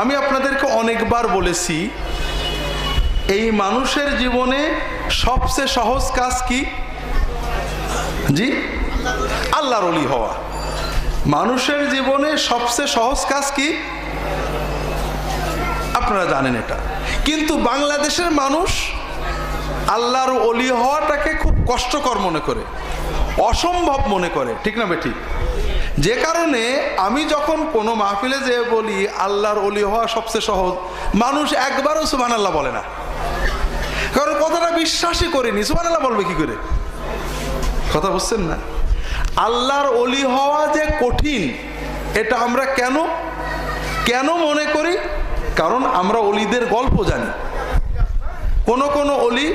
আমি আপনাদেরকে অনেকবার বলেছি, এই মানুষের জীবনে সবচেয়ে সহজ কাজ কি? জি? আল্লাহর অলি হওয়া। মানুষের জীবনে সবচেয়ে সহজ কাজ কি? আপনারা জানেন এটা। কিন্তু বাংলাদেশের মানুষ আল্লাহর অলি হওয়াটাকে খুব কষ্টকর মনে করে, অসম্ভব মনে করে। ঠিক না বে ঠিক যে কারণে আমি যখন কোনো মাহফিলে যেয়ে বলি, আল্লাহর অলি হওয়া সবচেয়ে সহজ, মানুষ একবারও সুবান আল্লাহ বলে না। কারণ কথাটা বিশ্বাসই করিনি সুবান আল্লাহ বলবে কি করে? কথা বুঝছেন না? আল্লাহর অলি হওয়া যে কঠিন, এটা আমরা কেন? কেন মনে করি? কারণ আমরা অলিদের গল্প জানি। কোন কোন অলি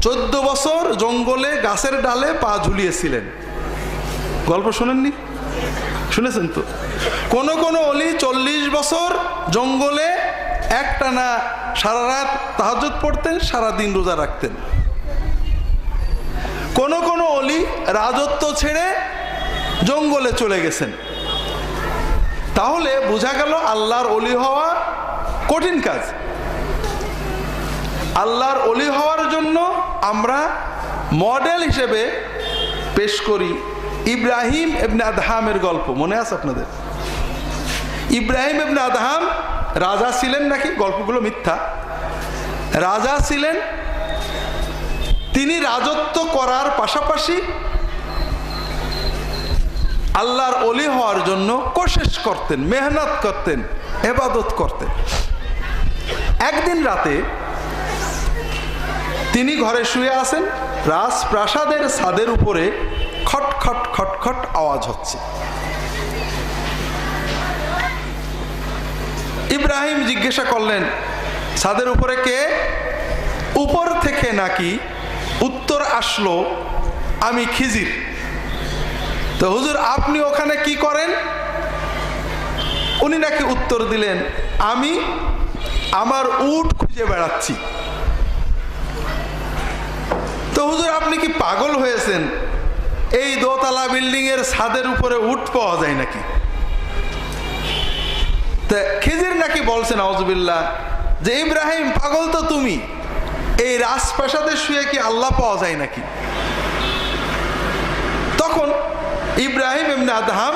চোদ্দ বছর জঙ্গলে গাছের ডালে পা ঝুলিয়েছিলেন। গল্প শুনেননি? শুনেছেন তো? কোন কোন অলি চল্লিশ বছর জঙ্গলে একটানা সারা রাত তাহাজত পড়তেন সারা দিন রোজা রাখতেন। কোন কোন অলি রাজত্ব ছেড়ে জঙ্গলে চলে গেছেন। তাহলে বোঝা গেল আল্লাহর অলি হওয়া কঠিন কাজ। আল্লাহর অলি হওয়ার জন্য আমরা মডেল হিসেবে পেশ করি ইব্রাহিম এবনে আদহামের গল্প, মনে আছে আপনাদের? ইব্রাহিম এবনে আদহাম রাজা ছিলেন নাকি? গল্পগুলো মিথ্যা। রাজা ছিলেন, তিনি রাজত্ব করার পাশাপাশি আল্লাহর অলি হওয়ার জন্য কোশেষ করতেন, মেহনত করতেন, এবাদত করতেন। একদিন রাতে তিনি ঘরে শুয়ে আছেন, রাজপ্রাসাদের ছাদের উপরে খট খট খট খট আওয়াজ হচ্ছে। ইব্রাহিম জিজ্ঞাসা করলেন, ছাদের উপরে কে? উপর থেকে নাকি উত্তর আসলো, আমি খিজির। তো হুজুর, আপনি ওখানে কি করেন? উনি নাকি উত্তর দিলেন, আমি আমার উট খুঁজে বেড়াচ্ছি। তো হুজুর, আপনি কি পাগল হয়েছেন? এই দোতলা বিল্ডিং এর ছাদের উপরে উট পাওয়া যায় নাকি? খিজির নাকি বলছেন আউজবিল্লাহ যে ইব্রাহিম, পাগল তো তুমি। এই রাজপ্রাসাদে শুয়ে কি আল্লাহ পাওয়া যায় নাকি? তখন ইব্রাহিম এমনি আদহাম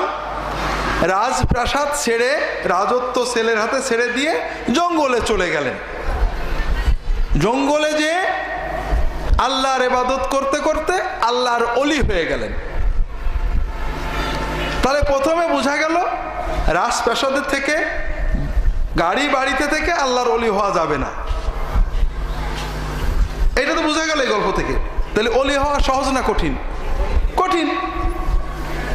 রাজপ্রাসাদ ছেড়ে, রাজত্ব ছেলের হাতে ছেড়ে দিয়ে জঙ্গলে চলে গেলেন। জঙ্গলে যে আল্লাহর এবাদত করতে করতে আল্লাহর অলি হয়ে গেলেন। তাহলে প্রথমে বোঝা গেল রাজপ্রাসাদের থেকে, গাড়ি বাড়িতে থেকে আল্লাহর অলি হওয়া যাবে না। এটা তো বোঝা গেল এই গল্প থেকে। তাহলে অলি হওয়া সহজ না কঠিন? কঠিন।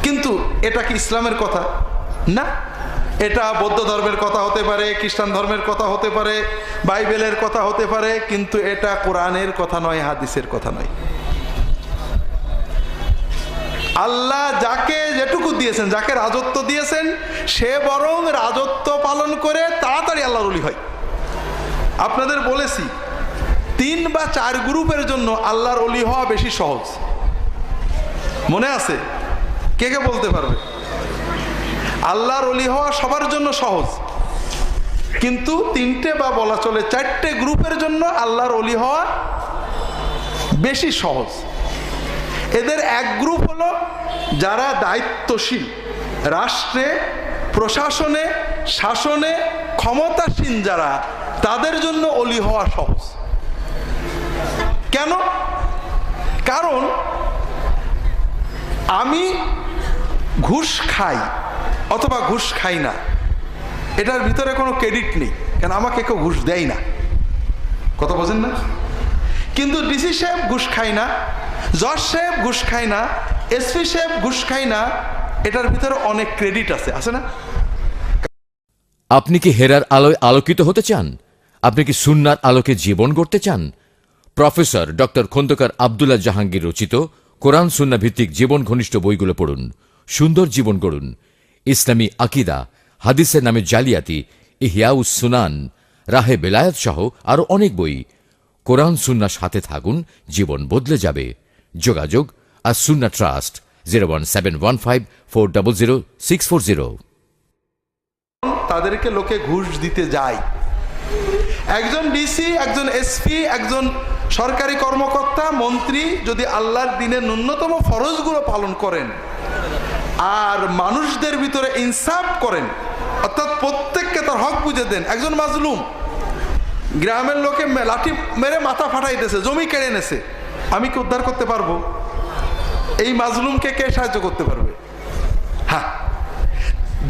কিন্তু এটা কি ইসলামের কথা? না। এটা বৌদ্ধ ধর্মের কথা হতে পারে, খ্রিস্টান ধর্মের কথা হতে পারে, বাইবেলের কথা হতে পারে, কিন্তু এটা কোরআনের কথা নয়, হাদিসের কথা নয়। আল্লাহ যাকে যেটুকু দিয়েছেন, যাকে রাজত্ব দিয়েছেন, সে বরং রাজত্ব পালন করে তাড়াতাড়ি আল্লাহর অলি হয়। আপনাদের বলেছি, তিন বা চার গ্রুপের জন্য আল্লাহর অলি হওয়া বেশি সহজ। মনে আছে? কে কে বলতে পারবে? আল্লাহর অলি হওয়া সবার জন্য সহজ। কিন্তু তিনটে বা বলা চলে, চারটে গ্রুপের জন্য আল্লাহর অলি হওয়া বেশি সহজ। এদের এক গ্রুপ হলো যারা দায়িত্বশীল, রাষ্ট্রে, প্রশাসনে, শাসনে, ক্ষমতাসীন যারা, তাদের জন্য অলি হওয়া সহজ। কেন? কারণ আমি ঘুষ খাই। অথবা ঘুষ খাই না। এটার ভিতরে কোনো ক্রেডিট নেই, কেন আমাকে কেউ ঘুষ দেয় না? কথা বোঝেন না? কিন্তু ডিসি সাহেব ঘুষ খায় না, জজ সাহেব ঘুষ খায় না এসপি সাহেব ঘুষ খায় না, এটার ভিতরে অনেক ক্রেডিট আছে আছে না? আপনি কি হেরার আলোয় আলোকিত হতে চান? আপনি কি সুন্নার আলোকে জীবন গড়তে চান? প্রফেসর ডক্টর খন্দকার আবদুল্লাহ জাহাঙ্গীর রচিত কোরআন সুন্না ভিত্তিক জীবন ঘনিষ্ঠ বইগুলো পড়ুন, সুন্দর জীবন গড়ুন। ইসলামী আকিদা, হাদিসের নামে জালিয়াতি, ইহিয়াউস সুনান, রাহে বেলায়াত সহ আরও অনেক বই। কোরআন সুন্নার সাথে থাকুন, জীবন বদলে যাবে। যোগাযোগ, আর Sunnah trust, zero one seven one five four double zero six four zero. তাদেরকে লোকে ঘুষ দিতে যায়। একজন ডিসি, একজন এসপি, একজন সরকারি কর্মকর্তা, মন্ত্রী যদি আল্লাহর দিনের ন্যূনতম ফরজগুলো পালন করেন আর মানুষদের ভিতরে ইনসাফ করেন, অর্থাৎ প্রত্যেককে তার হক বুঝে দেন। একজন মাজলুম, গ্রামের লোকে লাঠি মেরে মাথা ফাটাইতেছে, জমি কেড়ে নেছে। আমি কি উদ্ধার করতে পারব? এই মাজলুমকে কে সাহায্য করতে পারবে? হ্যাঁ।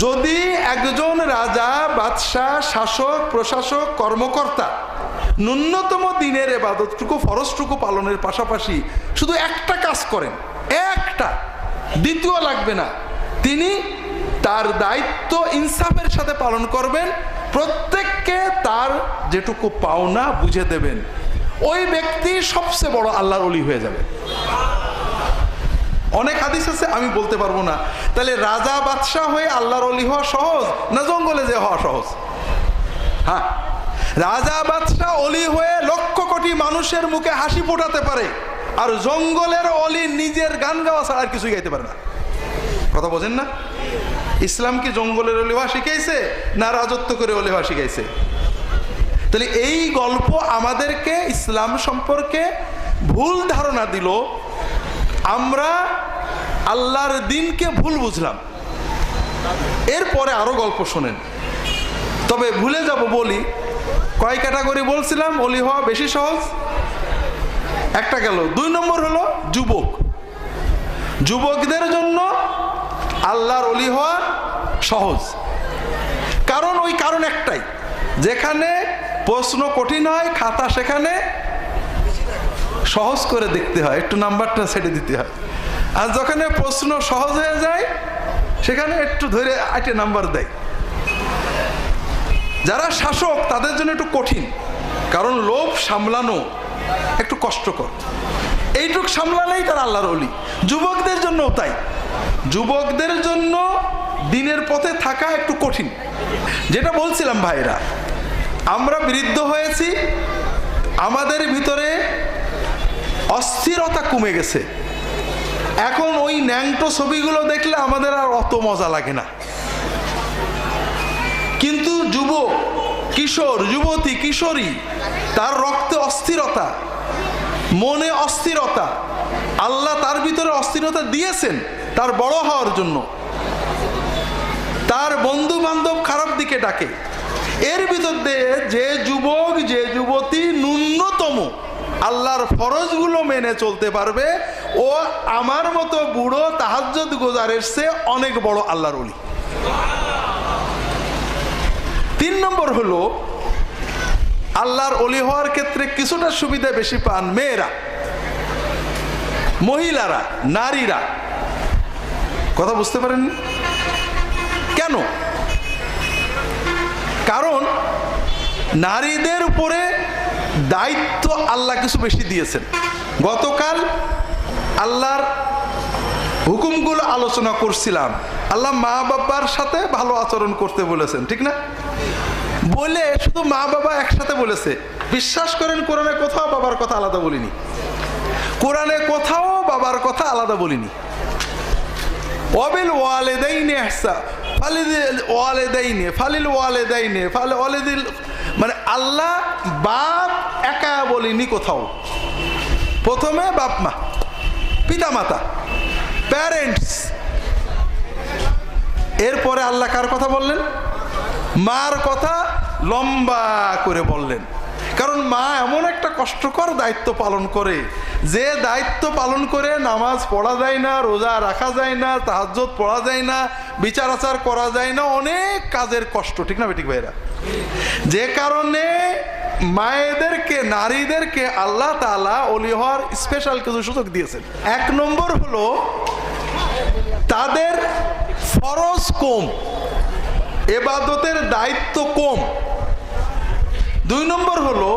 যদি একজন রাজা, বাদশাহ, শাসক, প্রশাসক, কর্মকর্তা ন্যূনতম দিনের এবাদতটুকু, ফরজটুকু পালনের পাশাপাশি শুধু একটা কাজ করেন, একটা দ্বিতীয় লাগবে না। তিনি তার দায়িত্ব ইনসাফের সাথে পালন করবেন, প্রত্যেককে তার যেটুকু পাওনা বুঝে দেবেন। ওই ব্যক্তি সবচেয়ে বড় আল্লাহর অলি হয়ে যাবে। অনেক হাদিস আছে, আমি বলতে পারব না। তাহলে রাজা বাদশাহ হয়ে আল্লাহর অলি হওয়া সহজ না জঙ্গলে যে হওয়া সহজ? হ্যাঁ। রাজা বাদশাহ অলি হয়ে লক্ষ কোটি মানুষের মুখে হাসি ফোটাতে পারে। আর জঙ্গলের অলি নিজের গান গাওয়া ছাড়া আর কিছুই গাইতে পারে না। কথা বোঝেন না? ইসলাম কি জঙ্গলের অলি হওয়া শিখাইছে না রাজত্ব করে অলি হওয়া শিখাইছে? তাহলে এই গল্প আমাদেরকে ইসলাম সম্পর্কে ভুল ধারণা দিল। আমরা আল্লাহর দিনকে ভুল বুঝলাম। এরপরে আরও গল্প শোনেন। তবে ভুলে যাব বলি, কয় ক্যাটাগরি বলছিলাম, অলি হওয়া বেশি সহজ? একটা গেল। দুই নম্বর হলো যুবক। যুবকদের জন্য আল্লাহর অলি হওয়া সহজ। কারণ ওই কারণ একটাই, যেখানে প্রশ্ন কঠিন হয়, খাতা সেখানে সহজ করে দেখতে হয়, একটু নাম্বারটা ছেড়ে দিতে হয়। আর যখন প্রশ্ন সহজ হয়ে যায়, সেখানে একটু ধরে আটে নাম্বার দেয়। যারা শাসক, তাদের জন্য একটু কঠিন। কারণ লোভ সামলানো একটু কষ্টকর এইটুক সামলালেই তার আল্লাহর অলি যুবকদের জন্যও তাই। যুবকদের জন্য দিনের পথে থাকা একটু কঠিন। যেটা বলছিলাম ভাইরা আমরা বৃদ্ধ হয়েছি, আমাদের ভিতরে অস্থিরতা কমে গেছে। এখন ওই ন্যাংটো ছবিগুলো দেখলে আমাদের আর অত মজা লাগে না। কিন্তু যুবক কিশোর, যুবতী, কিশোরী, তার রক্তে অস্থিরতা, মনে অস্থিরতা, আল্লাহ তার ভিতরে অস্থিরতা দিয়েছেন তার বড় হওয়ার জন্য। তার বন্ধু বান্ধব খারাপ দিকে ডাকে। এর ভিতর দিয়ে যে যুবক, যে যুবতী ন্যূনতম আল্লাহর ফরজগুলো মেনে চলতে পারবে, ও আমার মতো বুড়ো তাহাজ্জুদ গোজারের সে অনেক বড় আল্লাহর অলি তিন নম্বর হলো, আল্লাহর অলি হওয়ার ক্ষেত্রে কিছুটা সুবিধা বেশি পান মেয়েরা, মহিলারা, নারীরা। কথা বুঝতে পারেন কেন? কারণ নারীদের উপরে দায়িত্ব আল্লাহ কিছু বেশি দিয়েছেন। গতকাল আল্লাহর হুকুমগুলো আলোচনা করছিলাম। আল্লাহ মা বাবার সাথে ভালো আচরণ করতে বলেছেন, ঠিক না? বলে শুধু মা বাবা একসাথে বলেছে। বিশ্বাস করেন, কোরআনে কোথাও বাবার কথা আলাদা বলিনি। কোরআনে কোথাও বাবার কথা আলাদা বলিনি। অবিল ওয়ালেদাইনে এহসা ফালিদিল ওয়ালেদাইনে, ফালিল ওয়ালেদাইনে, ফালে ওয়ালেদিল মানে আল্লাহ বাপ একা বলিনি কোথাও। প্রথমে বাপ মা পিতা মাতা প্যারেন্টস, এরপরে আল্লাহ কার কথা বললেন? মার কথা লম্বা করে বললেন। কারণ মা এমন একটা কষ্টকর দায়িত্ব পালন করে, যে দায়িত্ব পালন করে নামাজ পড়া যায় না, রোজা রাখা যায় না তাহাজ্জত পড়া যায় না, বিচার আচার করা যায় না, অনেক কাজের কষ্ট, ঠিক না বেটিক ভাইরা যে কারণে মায়েদেরকে, নারীদেরকে আল্লাহ তালা অলি হওয়ার স্পেশাল কিছু সুযোগ দিয়েছেন। এক নম্বর হলো তাদের ফরজ কম, এবাদতের দায়িত্ব কম। দুই নম্বর হলো,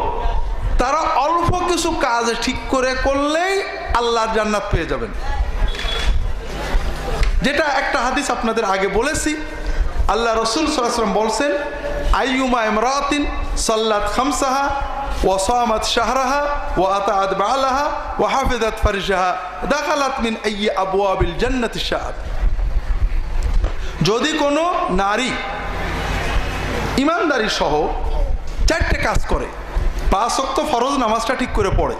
তারা অল্প কিছু কাজ ঠিক করে করলেই আল্লাহর জান্নাত পেয়ে যাবেন। যেটা একটা হাদিস আপনাদের আগে বলেছি, আল্লাহ রসুল সাল্লাম বলছেন, আইয়ুমা ইমরাতিন সাল্লাত খামসাহা ওয়াসামাত শাহরাহা ওয়া আতাআত বালাহা ওয়া হাফিজাত ফারজাহা, দাখালাত মিন আইয়ি আবওয়াবিল যদি কোনো নারী ইমানদারি সহ চারটে কাজ করে, পাঁচ অক্ত ফরজ নামাজটা ঠিক করে পড়ে,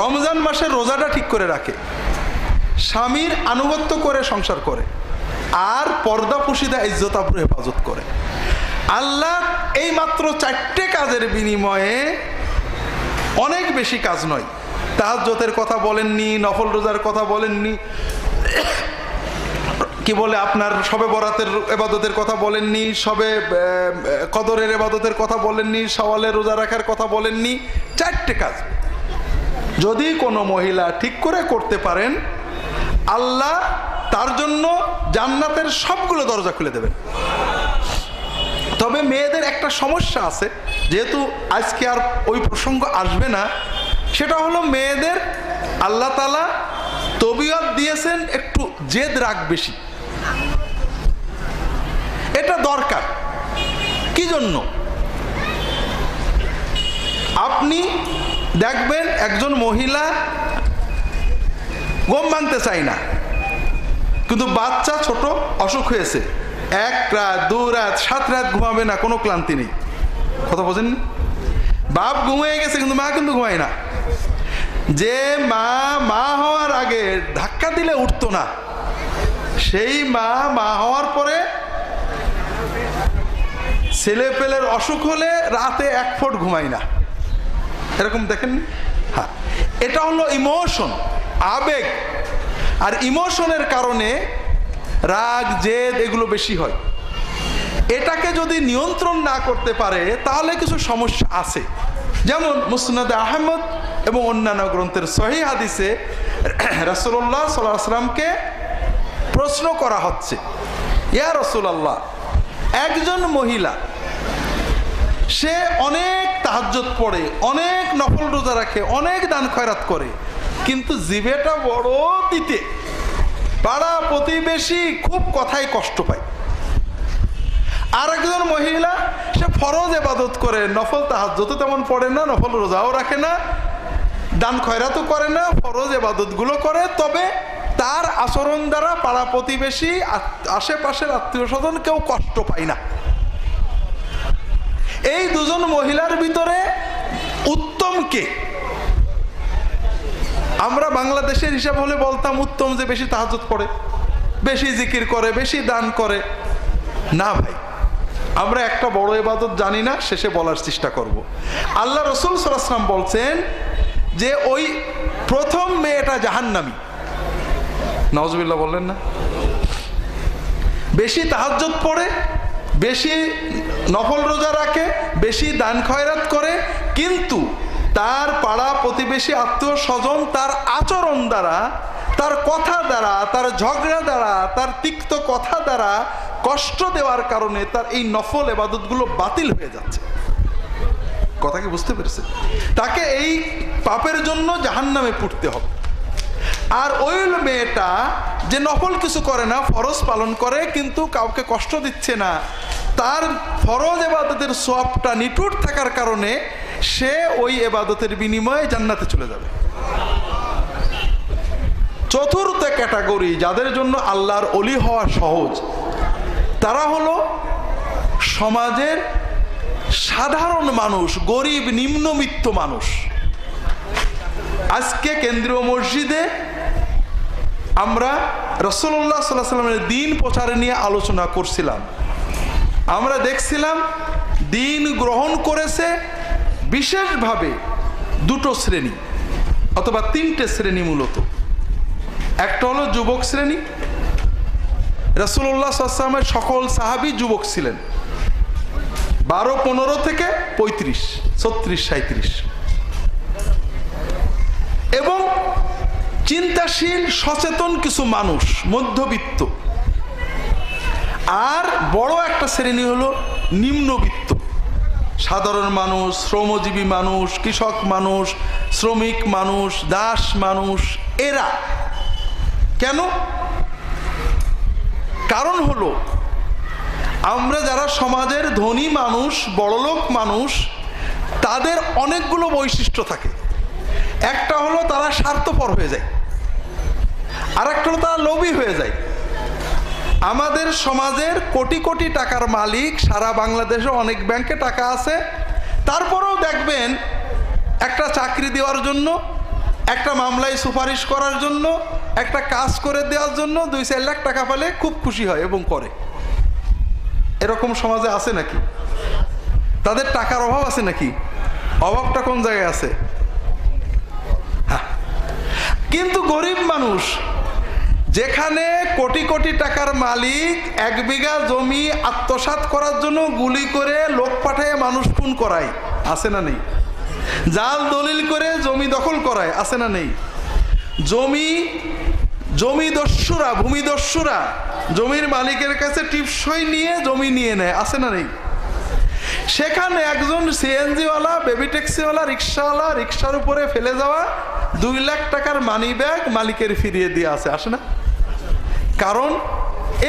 রমজান মাসের রোজাটা ঠিক করে রাখে, স্বামীর আনুগত্য করে সংসার করে, আর পর্দা পুশিদা ইজ্জতাপুর হেফাজত করে। আল্লাহ এই মাত্র চারটে কাজের বিনিময়ে অনেক বেশি কাজ নয়। তাহাজ্জতের কথা বলেননি, নফল রোজার কথা বলেননি কি বলে আপনার সবে বরাতের এবাদতের কথা বলেননি, সবে কদরের এবাদতের কথা বলেননি সওয়ালের রোজা রাখার কথা বলেননি, চারটে কাজ। যদি কোনো মহিলা ঠিক করে করতে পারেন, আল্লাহ তার জন্য জান্নাতের সবগুলো দরজা খুলে দেবেন। তবে মেয়েদের একটা সমস্যা আছে, যেহেতু আজকে আর ওই প্রসঙ্গ আসবে না, সেটা হলো মেয়েদের আল্লাহ তালা তবিয়ত দিয়েছেন একটু জেদ রাগ বেশি। এটা দরকার। কি জন্য? আপনি দেখবেন একজন মহিলা গম ভাঙতে চায় না, কিন্তু বাচ্চা ছোট অসুখ হয়েছে। এক রাত, দু রাত, সাত রাত ঘুমাবে না, কোনো ক্লান্তি নেই। কথা বোঝেন বাপ ঘুমিয়ে গেছে, কিন্তু মা কিন্তু ঘুমায় না। যে মা মা হওয়ার আগে ধাক্কা দিলে উঠতো না। সেই মা মা হওয়ার পরে ছেলে পেলের অসুখ হলে রাতে এক ফুট ঘুমায় না। এরকম দেখেন হ্যাঁ। এটা হলো ইমোশন, আবেগ। আর ইমোশনের কারণে রাগ, জেদ এগুলো বেশি হয়। এটাকে যদি নিয়ন্ত্রণ না করতে পারে, তাহলে কিছু সমস্যা আছে। যেমন মুসনাদ আহমদ এবং অন্যান্য গ্রন্থের সহি হাদিসে রসুল্লাহ সাল্লাহ সাল্লামকে প্রশ্ন করা হচ্ছে, ইয়া রসুলাল্লাহ, একজন মহিলা, সে অনেক তাহাজ্জত পড়ে, অনেক নফল রোজা রাখে, অনেক দান খয়রাত করে, কিন্তু জিভেটা বড় দিতে পাড়া প্রতিবেশী খুব কথায় কষ্ট পায়। আর একজন মহিলা, সে ফরজ এবাদত করে, নফল তাহাজ্জত তেমন পড়ে না, নফল রোজাও রাখে না, দান খয়রাতও করে না, ফরজ এবাদতগুলো করে, তবে তার আচরণ দ্বারা পাড়া প্রতিবেশী আশেপাশের আত্মীয় স্বজন কেউ কষ্ট পায় না। এই দুজন মহিলার ভিতরে উত্তম কে? আমরা বাংলাদেশের হিসাব হলে বলতাম উত্তম যে বেশি তাহাজত পড়ে, বেশি জিকির করে, বেশি দান করে। না ভাই, আমরা একটা বড় এবাদত জানি না, শেষে বলার চেষ্টা করব। আল্লাহ রসুল সাল্লাম বলছেন যে ওই প্রথম মেয়েটা জাহান্নামী। নওয়াজবিল্লাহ বললেন না? বেশি তাহাজ্জত পড়ে, বেশি নফল রোজা রাখে, বেশি দান খয়রাত করে, কিন্তু তার পাড়া প্রতিবেশী আত্মীয় স্বজন তার আচরণ দ্বারা, তার কথা দ্বারা, তার ঝগড়া দ্বারা, তার তিক্ত কথা দ্বারা কষ্ট দেওয়ার কারণে তার এই নফল এবাদতগুলো বাতিল হয়ে যাচ্ছে। কথা কি বুঝতে পেরেছে তাকে এই পাপের জন্য জাহান্নামে পুড়তে হবে। আর ওই মেয়েটা যে নফল কিছু করে না, ফরজ পালন করে, কিন্তু কাউকে কষ্ট দিচ্ছে না। তার ফরজ এবাদতের সবটা নিটুট থাকার কারণে সে ওই এবাদতের বিনিময়ে জান্নাতে চলে যাবে। চতুর্থ ক্যাটাগরি, যাদের জন্য আল্লাহর অলি হওয়া সহজ, তারা হলো সমাজের সাধারণ মানুষ, গরিব নিম্নমিত্ত মানুষ। আজকে কেন্দ্রীয় মসজিদে আমরা রসল্লাহ সাল্লাহ সাল্লামের দিন প্রচারে নিয়ে আলোচনা করছিলাম। আমরা দেখছিলাম দিন গ্রহণ করেছে বিশেষভাবে দুটো শ্রেণি অথবা তিনটে শ্রেণি মূলত। একটা হলো যুবক শ্রেণি। রসুল্লাহ সাল্লামের সকল সাহাবি যুবক ছিলেন। বারো, পনেরো থেকে পঁয়ত্রিশ, ছত্রিশ সাঁত্রিশ এবং চিন্তাশীল, সচেতন কিছু মানুষ, মধ্যবিত্ত। আর বড় একটা শ্রেণি হলো নিম্নবিত্ত। সাধারণ মানুষ, শ্রমজীবী মানুষ, কৃষক মানুষ, শ্রমিক মানুষ, দাস মানুষ, এরা। কেন? কারণ হলো, আমরা যারা সমাজের ধনী মানুষ, বড়লোক মানুষ, তাদের অনেকগুলো বৈশিষ্ট্য থাকে। একটা হলো তারা স্বার্থপর হয়ে যায়। আর একটা হলো তারা হয়ে যায়। আমাদের সমাজের কোটি কোটি টাকার মালিক সারা বাংলাদেশে অনেক ব্যাংকে টাকা আছে। তারপরেও দেখবেন একটা চাকরি দেওয়ার জন্য, একটা মামলায় সুপারিশ করার জন্য, একটা কাজ করে দেওয়ার জন্য দুই চার লাখ টাকা পেলে খুব খুশি হয় এবং করে। এরকম সমাজে আছে নাকি? তাদের টাকার অভাব আছে নাকি? অভাবটা কোন জায়গায় আছে? হ্যাঁ। কিন্তু গরিব মানুষ যেখানে কোটি কোটি টাকার মালিক এক বিঘা জমি আত্মসাৎ করার জন্য গুলি করে লোক পাঠিয়ে, মানুষ খুন করায়। আছে না নেই? জাল দলিল করে জমি দখল করায়, আছে না নেই? জমি জমিদস্যুরা ভূমিদস্যুরা জমির মালিকের কাছে টিপসই নিয়ে জমি নিয়ে নেয়, আছে না নেই? সেখানে একজন সিএনজিওয়ালা, বেবি ট্যাক্সিওয়ালা, রিক্সাওয়ালা, রিক্সার উপরে ফেলে যাওয়া দুই লাখ টাকার মানি ব্যাগ মালিকের ফিরিয়ে দিয়ে আছে, আসে না? কারণ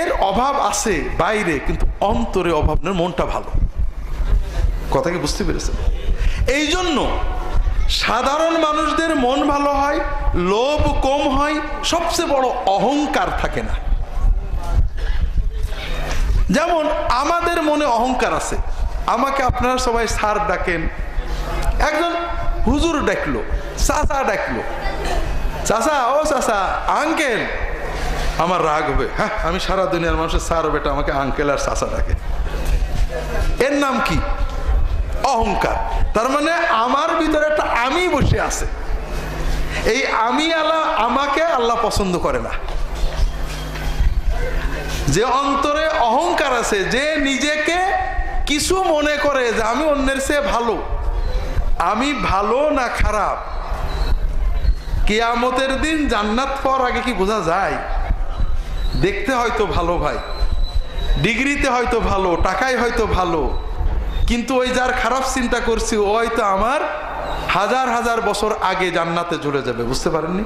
এর অভাব আছে বাইরে, কিন্তু অন্তরে অভাব নেই মনটা ভালো। কথা কি বুঝতে পেরেছেন? এই জন্য সাধারণ মানুষদের মন ভালো হয়, লোভ কম হয়, সবচেয়ে বড় অহংকার থাকে না। যেমন আমাদের মনে অহংকার আছে। আমাকে আপনারা সবাই স্যার ডাকেন। একজন হুজুর ডাকলো, চাচা ডাকলো। চাচা, ও চাচা, আঙ্কেল আমার রাগ হবে। হ্যাঁ আমি সারা দুনিয়ার মানুষের স্যার, বেটা, আমাকে আঙ্কেল আর চাচা ডাকে। এর নাম কি? অহংকার। তার মানে আমার ভিতরে একটা আমি বসে আছে। এই আমি আল্লাহ আমাকে আল্লাহ পছন্দ করে না। যে অন্তরে অহংকার আছে, যে নিজেকে কিছু মনে করে যে আমি অন্যের চেয়ে ভালো, আমি ভালো না খারাপ, কেয়ামতের দিন জান্নাত পাওয়ার আগে কি বোঝা যায়? দেখতে হয়তো ভালো ভাই। ডিগ্রিতে হয়তো ভালো, টাকায় হয়তো ভালো। কিন্তু ওই যার খারাপ চিন্তা করছি, ও হয়তো আমার হাজার হাজার বছর আগে জান্নাতে চলে যাবে, বুঝতে পারেননি?